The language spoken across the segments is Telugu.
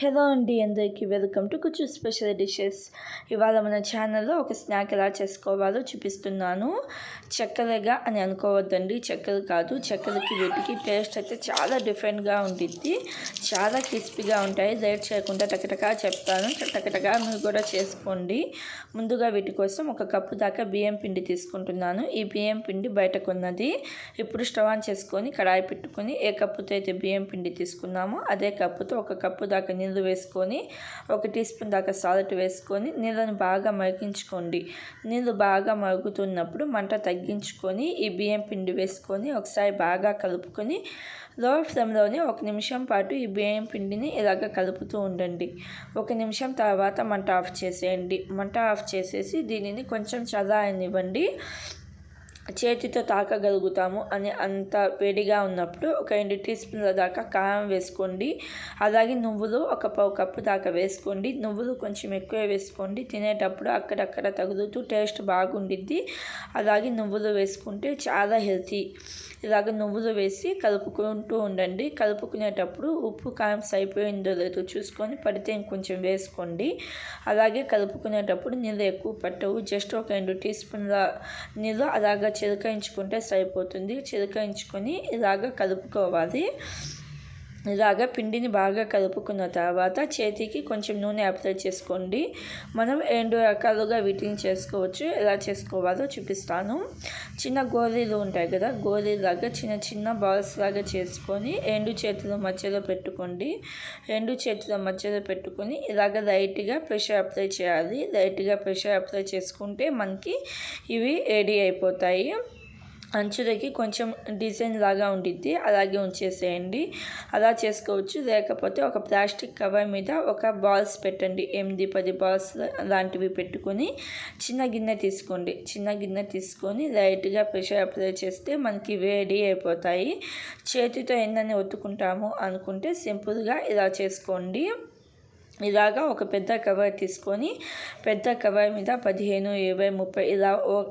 హలో అండి అందరికీ వెల్కమ్ టు కుచు స్పెషల్ డిషెస్. ఇవాళ మన ఛానల్లో ఒక స్నాక్ ఎలా చేసుకోవాలో చూపిస్తున్నాను. చక్కెరగా అని అనుకోవద్దండి చక్కెర కాదు. చక్కెరకి వీటికి టేస్ట్ అయితే చాలా డిఫరెంట్గా ఉంటుంది చాలా క్రిస్పీగా ఉంటాయి. లేట్ చేయకుండా టకటకా చెప్తాను. టకటకా మీరు కూడా చేసుకోండి. ముందుగా వీటి కోసం ఒక కప్పు దాకా బియ్యం పిండి తీసుకుంటున్నాను. ఈ బియ్యం పిండి బయటకున్నది. ఇప్పుడు స్టవ్ ఆన్ చేసుకొని కడాయి పెట్టుకొని ఏ కప్పుతో అయితే బియ్యం పిండి తీసుకున్నామో అదే కప్పుతో ఒక కప్పు దాకా నీళ్ళు వేసుకొని ఒక టీ స్పూన్ దాకా సాల్ట్ వేసుకొని నీళ్ళను బాగా మరిగించుకోండి. నీళ్ళు బాగా మరుగుతున్నప్పుడు మంట తగ్గించుకొని ఈ బియ్యం పిండి వేసుకొని ఒకసారి బాగా కలుపుకొని లో ఫ్లేమ్లోనే ఒక నిమిషం పాటు ఈ బియ్యం పిండిని ఇలాగ కలుపుతూ ఉండండి. ఒక నిమిషం తర్వాత మంట ఆఫ్ చేసేయండి. మంట ఆఫ్ చేసేసి దీనిని కొంచెం చల్లారనివ్వండి. చేతితో తాకగలుగుతాము అని అంత వేడిగా ఉన్నప్పుడు ఒక రెండు టీ స్పూన్ల దాకా కారం వేసుకోండి. అలాగే నువ్వులు ఒక పావు కప్పు దాకా వేసుకోండి. నువ్వులు కొంచెం ఎక్కువ వేసుకోండి. తినేటప్పుడు అక్కడక్కడ తగులుతూ టేస్ట్ బాగుండిద్ది. అలాగే నువ్వులు వేసుకుంటే చాలా హెల్తీ. ఇలాగ నువ్వులు వేసి కలుపుకుంటూ ఉండండి. కలుపుకునేటప్పుడు ఉప్పు కారం సరిపోయిందో లేదో చూసుకొని పడితే ఇంకొంచెం వేసుకోండి. అలాగే కలుపుకునేటప్పుడు నీళ్ళు ఎక్కువ పట్టవు. జస్ట్ ఒక రెండు టీ స్పూన్ల నీళ్ళు అలాగా చిలకరించుకుంటే సరిపోతుంది. చిలకరించుకొని ఇలాగ కలుపుకోవాలి. ఇలాగ పిండిని బాగా కలుపుకున్న తర్వాత చేతికి కొంచెం నూనె అప్లై చేసుకోండి. మనం రెండు రకాలుగా వీటిని చేసుకోవచ్చు. ఎలా చేసుకోవాలో చూపిస్తాను. చిన్న గోళీలు ఉంటాయి కదా గోళీలాగా చిన్న చిన్న బాల్స్ లాగా చేసుకొని రెండు చేతుల మధ్యలో పెట్టుకోండి. రెండు చేతుల మధ్యలో పెట్టుకొని ఇలాగ లైట్గా ప్రెషర్ అప్లై చేయాలి. లైట్గా ప్రెషర్ అప్లై చేసుకుంటే మనకి ఇవి రెడీ అయిపోతాయి. అంచులకి కొంచెం డిజైన్ లాగా ఉండిద్ది. అలాగే ఉంచేసేయండి. అలా చేసుకోవచ్చు. లేకపోతే ఒక ప్లాస్టిక్ కవర్ మీద ఒక బాల్స్ పెట్టండి. ఎనిమిది పది బాల్స్ లాంటివి పెట్టుకొని చిన్న గిన్నె తీసుకోండి. చిన్న గిన్నె తీసుకొని లైట్గా ప్రెషర్ అప్లై చేస్తే మనకి వేడి అయిపోతాయి. చేతితో ఎన్నని ఒత్తుకుంటాము అనుకుంటే సింపుల్గా ఇలా చేసుకోండి. ఇలాగా ఒక పెద్ద కవర్ తీసుకొని పెద్ద కవర్ మీద పదిహేను ఇరవై ముప్పై ఇలా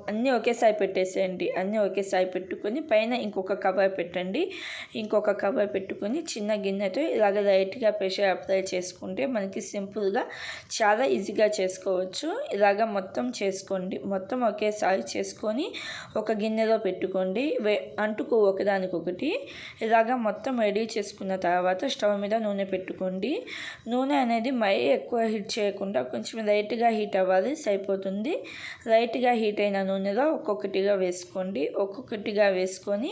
అన్నీ ఒకేసారి పెట్టేసేయండి. అన్నీ ఒకేసారి పెట్టుకొని పైన ఇంకొక కవర్ పెట్టండి. ఇంకొక కవర్ పెట్టుకొని చిన్న గిన్నెతో ఇలాగ లైట్గా ప్రెషర్ అప్లై చేసుకుంటే మనకి సింపుల్గా చాలా ఈజీగా చేసుకోవచ్చు. ఇలాగ మొత్తం చేసుకోండి. మొత్తం ఒకేసారి చేసుకొని ఒక గిన్నెలో పెట్టుకోండి. అంటుకు ఒకదానికొకటి. ఇలాగ మొత్తం రెడీ చేసుకున్న తర్వాత స్టవ్ మీద నూనె పెట్టుకోండి. నూనె అనేది మై ఎక్కువ హీట్ చేయకుండా కొంచెం లైట్గా హీట్ అవ్వాలి సరిపోతుంది. లైట్గా హీట్ అయిన నూనెలో ఒక్కొక్కటిగా వేసుకోండి. ఒక్కొక్కటిగా వేసుకొని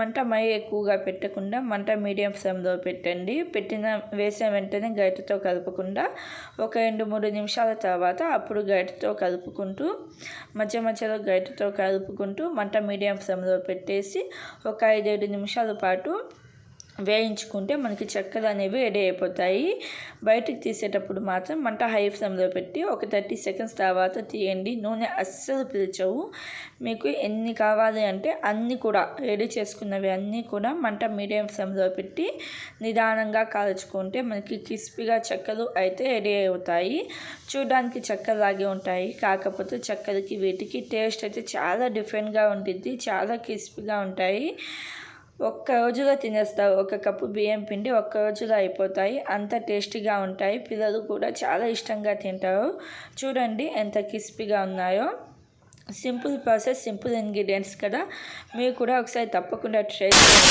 మంట మై ఎక్కువగా పెట్టకుండా మంట మీడియం ఫ్లేమ్లో పెట్టండి. పెట్టిన వేసిన వెంటనే గరిటతో కలపకుండా ఒక రెండు మూడు నిమిషాల తర్వాత అప్పుడు గరిటతో కలుపుకుంటూ మధ్య మధ్యలో గరిటతో కలుపుకుంటూ మంట మీడియం ఫ్లేమ్లో పెట్టేసి ఒక ఐదేడు నిమిషాల పాటు వేయించుకుంటే మనకి చెక్కలు అనేవి రెడీ అయిపోతాయి. బయటకు తీసేటప్పుడు మాత్రం మంట హై ఫ్లేమ్లో పెట్టి ఒక థర్టీ సెకండ్స్ తర్వాత తీయండి. నూనె అస్సలు పిలిచవు. మీకు ఎన్ని కావాలి అంటే అన్నీ కూడా రెడీ చేసుకున్నవి అన్నీ కూడా మంట మీడియం ఫ్లేమ్లో పెట్టి నిదానంగా కాల్చుకుంటే మనకి క్రిస్పీగా చెక్కలు అయితే రెడీ అవుతాయి. చూడడానికి చెక్కలాగే ఉంటాయి. కాకపోతే చెక్కలకి వీటికి టేస్ట్ అయితే చాలా డిఫరెంట్గా ఉంటుంది చాలా క్రిస్పీగా ఉంటాయి. ఒక్క రోజులో తినేస్తారు ఒక కప్పు బియ్యం పిండి ఒక్క రోజులో అయిపోతాయి. అంత టేస్టీగా ఉంటాయి. పిల్లలు కూడా చాలా ఇష్టంగా తింటారు. చూడండి ఎంత క్రిస్పీగా ఉన్నాయో. సింపుల్ ప్రాసెస్ సింపుల్ ఇంగ్రీడియంట్స్ కదా. మీరు కూడా ఒకసారి తప్పకుండా ట్రై చేయండి.